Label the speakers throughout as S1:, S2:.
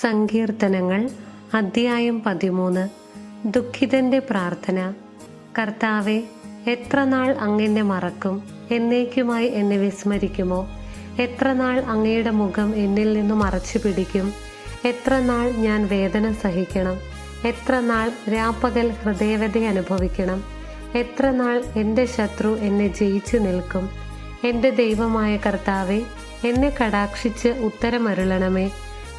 S1: സങ്കീർത്തനങ്ങൾ അദ്ധ്യായം പതിമൂന്ന്. ദുഃഖിതന്റെ പ്രാർത്ഥന. കർത്താവെ എത്ര നാൾ അങ്ങെന്നെ മറക്കും? എന്നേക്കുമായി എന്നെ വിസ്മരിക്കുമോ? എത്ര നാൾ അങ്ങയുടെ മുഖം എന്നിൽ നിന്ന് മറച്ചു പിടിക്കും? എത്ര നാൾ ഞാൻ വേദന സഹിക്കണം? എത്ര നാൾ രാപ്പകൽ ഹൃദയവത അനുഭവിക്കണം? എത്ര നാൾ എന്റെ ശത്രു എന്നെ ജയിച്ചു നിൽക്കും? എന്റെ ദൈവമായ കർത്താവെ എന്നെ കടാക്ഷിച്ച് ഉത്തരമരുളണമേ.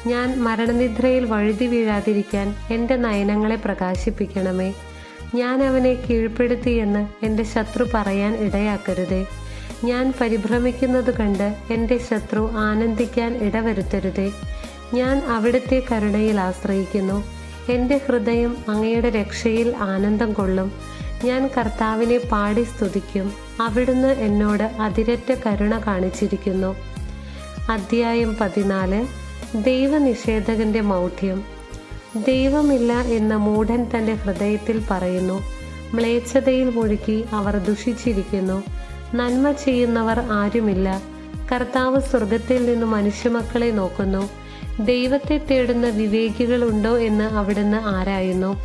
S1: ഞാൻ മരണനിദ്രയിൽ വഴുതി വീഴാതിരിക്കാൻ എന്റെ നയനങ്ങളെ പ്രകാശിപ്പിക്കണമേ. ഞാൻ അവനെ കീഴ്പ്പെടുത്തിയെന്ന് എന്റെ ശത്രു പറയാൻ ഇടയാക്കരുതേ. ഞാൻ പരിഭ്രമിക്കുന്നത് കണ്ട് എന്റെ ശത്രു ആനന്ദിക്കാൻ ഇടവരുത്തരുതേ. ഞാൻ അവിടുത്തെ കരുണയിൽ ആശ്രയിക്കുന്നു. എന്റെ ഹൃദയം അങ്ങയുടെ രക്ഷയിൽ ആനന്ദം കൊള്ളും. ഞാൻ കർത്താവിനെ പാടി സ്തുതിക്കും. അവിടുന്ന് എന്നോട് അതിരറ്റ കരുണ കാണിച്ചിരിക്കുന്നു. അധ്യായം പതിനാല്. ദൈവനിഷേധകന്റെ മൗഢ്യം. ദൈവമില്ല എന്ന മൂഢൻ തന്റെ ഹൃദയത്തിൽ പറയുന്നു. മ്ലേച്ഛതയിൽ മുഴുകി അവർ ദുഷിച്ചിരിക്കുന്നു. നന്മ ചെയ്യുന്നവർ ആരുമില്ല. കർത്താവ് സ്വർഗത്തിൽ നിന്ന് മനുഷ്യമക്കളെ നോക്കുന്നു. ദൈവത്തെ തേടുന്ന വിവേകികളുണ്ടോ എന്ന് അവിടുന്ന് ആരായുന്നു.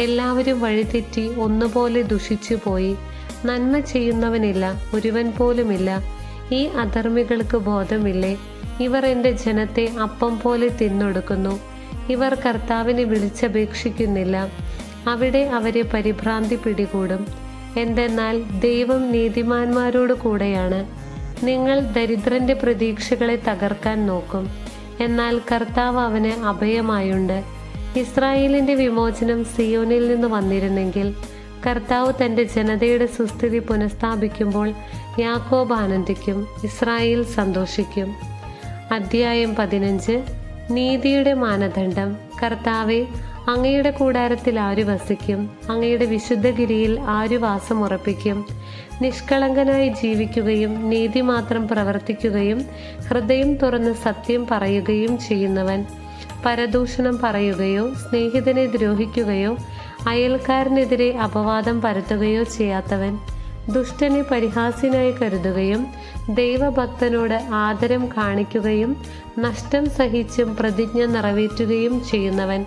S1: എല്ലാവരും വഴിതെറ്റി ഒന്നുപോലെ ദുഷിച്ചു പോയി. നന്മ ചെയ്യുന്നവനില്ല ഒരുവൻ പോലുമില്ല. ഈ അധർമ്മികൾക്ക് ബോധമില്ലേ? ഇവർ എന്റെ ജനത്തെ അപ്പം പോലെ തിന്നൊടുക്കുന്നു. ഇവർ കർത്താവിനെ വിളിച്ചപേക്ഷിക്കുന്നില്ല. അവിടെ അവരെ പരിഭ്രാന്തി പിടികൂടും. എന്തെന്നാൽ ദൈവം നീതിമാന്മാരോട് കൂടെയാണ്. നിങ്ങൾ ദരിദ്രന്റെ പ്രതീക്ഷകളെ തകർക്കാൻ നോക്കും. എന്നാൽ കർത്താവ് അവന് അഭയമായുണ്ട്. ഇസ്രായേലിന്റെ വിമോചനം സിയോനിൽ നിന്ന് വന്നിരുന്നെങ്കിൽ കർത്താവ് തന്റെ ജനതയുടെ സുസ്ഥിതി പുനഃസ്ഥാപിക്കുമ്പോൾ യാക്കോബ് ആനന്ദിക്കും ഇസ്രായേൽ സന്തോഷിക്കും. അധ്യായം പതിനഞ്ച്. നീതിയുടെ മാനദണ്ഡം. കർത്താവെ അങ്ങയുടെ കൂടാരത്തിൽ ആര് വസിക്കും? അങ്ങയുടെ വിശുദ്ധഗിരിയിൽ വാസം ഉറപ്പിക്കും? നിഷ്കളങ്കനായി ജീവിക്കുകയും നീതി മാത്രം പ്രവർത്തിക്കുകയും ഹൃദയം തുറന്ന് സത്യം പറയുകയും ചെയ്യുന്നവൻ. പരദൂഷണം പറയുകയോ സ്നേഹിതനെ ദ്രോഹിക്കുകയോ അയൽക്കാരനെതിരെ അപവാദം പരത്തുകയോ ചെയ്യാത്തവൻ. ദുഷ്ടനെ പരിഹാസ്യനായി കരുതുകയും ദൈവഭക്തനോട് ആദരം കാണിക്കുകയും നഷ്ടം സഹിച്ചും പ്രതിജ്ഞ നിറവേറ്റുകയും ചെയ്യുന്നവൻ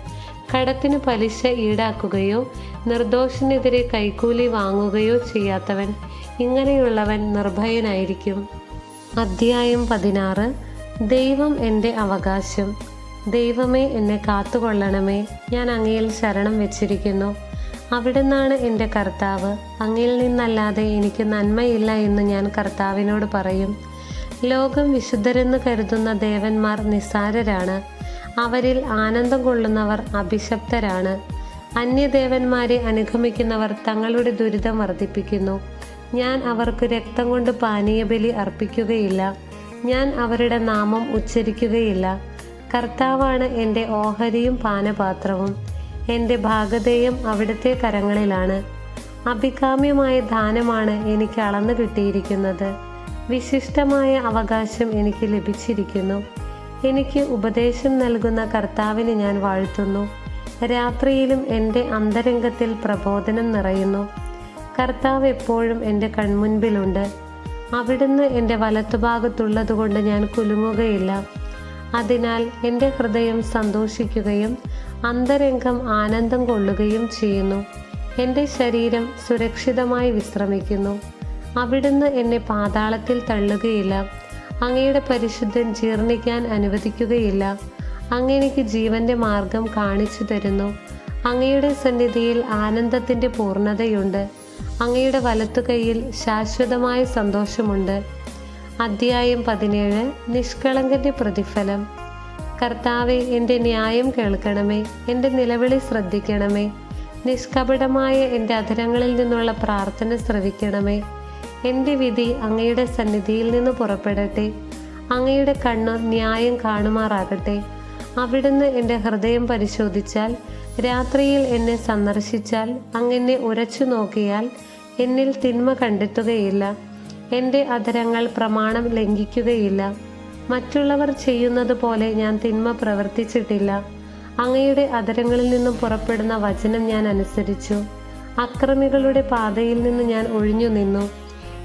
S1: കടത്തിന് പലിശ ഈടാക്കുകയോ നിർദോഷനെതിരെ കൈക്കൂലി വാങ്ങുകയോ ചെയ്യാത്തവൻ ഇങ്ങനെയുള്ളവൻ നിർഭയനായിരിക്കും. അധ്യായം പതിനാറ്. ദൈവം എന്റെ അവകാശം. ദൈവമേ എന്നെ കാത്തുകൊള്ളണമേ. ഞാൻ അങ്ങയിൽ ശരണം വെച്ചിരിക്കുന്നു. അവിടുന്നാണ് എന്റെ കർത്താവ്. അങ്ങിൽ നിന്നല്ലാതെ എനിക്ക് നന്മയില്ല എന്ന് ഞാൻ കർത്താവിനോട് പറയും. ലോകം വിശുദ്ധരെന്ന് കരുതുന്ന ദേവന്മാർ നിസ്സാരരാണ്. അവരിൽ ആനന്ദം കൊള്ളുന്നവർ അഭിശപ്തരാണ്. അന്യദേവന്മാരെ അനുഗമിക്കുന്നവർ തങ്ങളുടെ ദുരിതം വർദ്ധിപ്പിക്കുന്നു. ഞാൻ അവർക്ക് രക്തം കൊണ്ട് പാനീയബലി അർപ്പിക്കുകയില്ല. ഞാൻ അവരുടെ നാമം ഉച്ചരിക്കുകയില്ല. കർത്താവാണ് എന്റെ ഓഹരിയും പാനപാത്രവും. എന്റെ ഭാഗതേയം അവിടുത്തെ കരങ്ങളിലാണ്. അഭികാമ്യമായ ദാനമാണ് എനിക്ക് അളന്നു കിട്ടിയിരിക്കുന്നത്. വിശിഷ്ടമായ അവകാശം എനിക്ക് ലഭിച്ചിരിക്കുന്നു. എനിക്ക് ഉപദേശം നൽകുന്ന കർത്താവിന് ഞാൻ വാഴ്ത്തുന്നു. രാത്രിയിലും എന്റെ അന്തരംഗത്തിൽ പ്രബോധനം നിറയുന്നു. കർത്താവ് എപ്പോഴും എന്റെ കൺമുൻപിലുണ്ട്. അവിടുന്ന് എന്റെ വലത്തുഭാഗത്തുള്ളതുകൊണ്ട് ഞാൻ കുലുങ്ങുകയില്ല. അതിനാൽ എന്റെ ഹൃദയം സന്തോഷിക്കുകയും അന്തരംഗം ആനന്ദം കൊള്ളുകയും ചെയ്യുന്നു. എന്റെ ശരീരം സുരക്ഷിതമായി വിശ്രമിക്കുന്നു. അവിടുന്ന് എന്നെ പാതാളത്തിൽ തള്ളുകയില്ല. അങ്ങയുടെ പരിശുദ്ധൻ ജീർണിക്കാൻ അനുവദിക്കുകയില്ല. അങ്ങനെക്ക് ജീവന്റെ മാർഗം കാണിച്ചു തരുന്നു. അങ്ങയുടെ സന്നിധിയിൽ ആനന്ദത്തിന്റെ പൂർണതയുണ്ട്. അങ്ങയുടെ വലത്തുകൈയിൽ ശാശ്വതമായ സന്തോഷമുണ്ട്. അധ്യായം പതിനേഴ് നിഷ്കളങ്കന്റെ പ്രതിഫലം. കർത്താവെ എന്റെ ന്യായം കേൾക്കണമേ എന്റെ നിലവിളി ശ്രദ്ധിക്കണമേ നിഷ്കപടമായ എന്റെ അധരങ്ങളിൽ നിന്നുള്ള പ്രാർത്ഥന ശ്രവിക്കണമേ എന്റെ വിധി അങ്ങയുടെ സന്നിധിയിൽ നിന്ന് പുറപ്പെടട്ടെ അങ്ങയുടെ കണ്ണ് ന്യായം കാണുമാറാകട്ടെ അവിടുന്ന് എന്റെ ഹൃദയം പരിശോധിച്ചാൽ രാത്രിയിൽ എന്നെ സന്ദർശിച്ചാൽ അങ്ങനെ ഉരച്ചു നോക്കിയാൽ എന്നിൽ തിന്മ കണ്ടെത്തുകയില്ല. എന്റെ അധരങ്ങൾ പ്രമാണം ലംഘിക്കുകയില്ല. മറ്റുള്ളവർ ചെയ്യുന്നത് പോലെ ഞാൻ തിന്മ പ്രവർത്തിച്ചിട്ടില്ല. അങ്ങയുടെ അധരങ്ങളിൽ നിന്നും പുറപ്പെടുന്ന വചനം ഞാൻ അനുസരിച്ചു. അക്രമികളുടെ പാതയിൽ നിന്ന് ഞാൻ ഒഴിഞ്ഞു നിന്നു.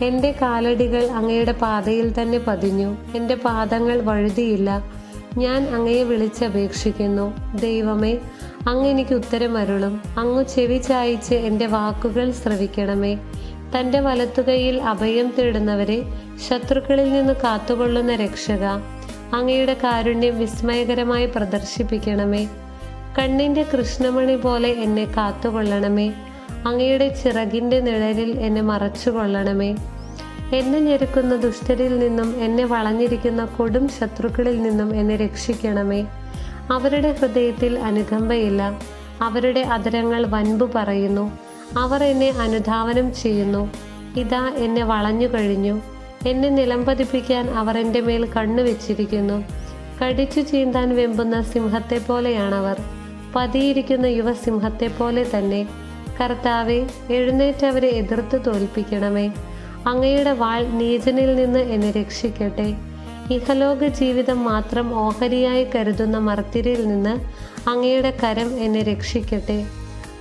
S1: എന്റെ കാലടികൾ അങ്ങയുടെ പാതയിൽ തന്നെ പതിഞ്ഞു. എന്റെ പാദങ്ങൾ വഴുതിയില്ല. ഞാൻ അങ്ങയെ വിളിച്ചപേക്ഷിക്കുന്നു. ദൈവമേ അങ്ങ് എനിക്ക് ഉത്തരമരുളും. അങ്ങ് ചെവി ചായിച്ച് എന്റെ വാക്കുകൾ ശ്രവിക്കണമേ. തന്റെ വലത്തുകൈയിൽ അഭയം തേടുന്നവരെ ശത്രുക്കളിൽ നിന്ന് കാത്തുകൊള്ളുന്ന രക്ഷക അങ്ങയുടെ കാരുണ്യം വിസ്മയകരമായി പ്രദർശിപ്പിക്കണമേ. കണ്ണിന്റെ കൃഷ്ണമണി പോലെ എന്നെ കാത്തുകൊള്ളണമേ. അങ്ങയുടെ ചിറകിന്റെ നിഴലിൽ എന്നെ മറച്ചുകൊള്ളണമേ. എന്നെ ഞെരുക്കുന്ന ദുഷ്ടരിൽ നിന്നും എന്നെ വളഞ്ഞിരിക്കുന്ന കൊടും ശത്രുക്കളിൽ നിന്നും എന്നെ രക്ഷിക്കണമേ. അവരുടെ ഹൃദയത്തിൽ അനുകമ്പയില്ല. അവരുടെ അധരങ്ങൾ വൻപു പറയുന്നു. അവർ എന്നെ അനുധാവനം ചെയ്യുന്നു. ഇതാ എന്നെ വളഞ്ഞു കഴിഞ്ഞു. എന്നെ നിലംപതിപ്പിക്കാൻ അവർ എന്റെ മേൽ കണ്ണു വെച്ചിരിക്കുന്നു. കടിച്ചു ചീന്താൻ വെമ്പുന്ന സിംഹത്തെ പോലെയാണവർ. പതിയിരിക്കുന്ന യുവസിംഹത്തെ പോലെ തന്നെ. കർത്താവെ എഴുന്നേറ്റവരെ എതിർത്ത് തോൽപ്പിക്കണമേ. അങ്ങയുടെ വാൾ നീചനിൽ നിന്ന് എന്നെ രക്ഷിക്കട്ടെ. ഇഹലോക ജീവിതം മാത്രം ഓഹരിയായി കരുതുന്ന മർത്തിരിൽ നിന്ന് അങ്ങയുടെ കരം എന്നെ രക്ഷിക്കട്ടെ.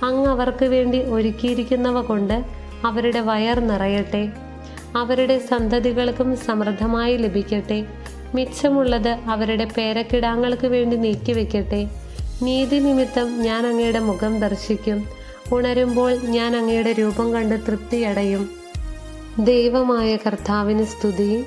S1: അങ്ങ് അവർക്ക് വേണ്ടി ഒരുക്കിയിരിക്കുന്നവ കൊണ്ട് അവരുടെ വയർ നിറയട്ടെ. അവരുടെ സന്തതികൾക്കും സമൃദ്ധമായി ലഭിക്കട്ടെ. മിച്ചമുള്ളത് അവരുടെ പേരക്കിടാങ്ങൾക്ക് വേണ്ടി നീക്കിവെക്കട്ടെ. നീതി നിമിത്തം ഞാൻ അങ്ങയുടെ മുഖം ദർശിക്കും. ഉണരുമ്പോൾ ഞാൻ അങ്ങയുടെ രൂപം കണ്ട് തൃപ്തിയടയും. ദൈവമായ കർത്താവിന് സ്തുതി.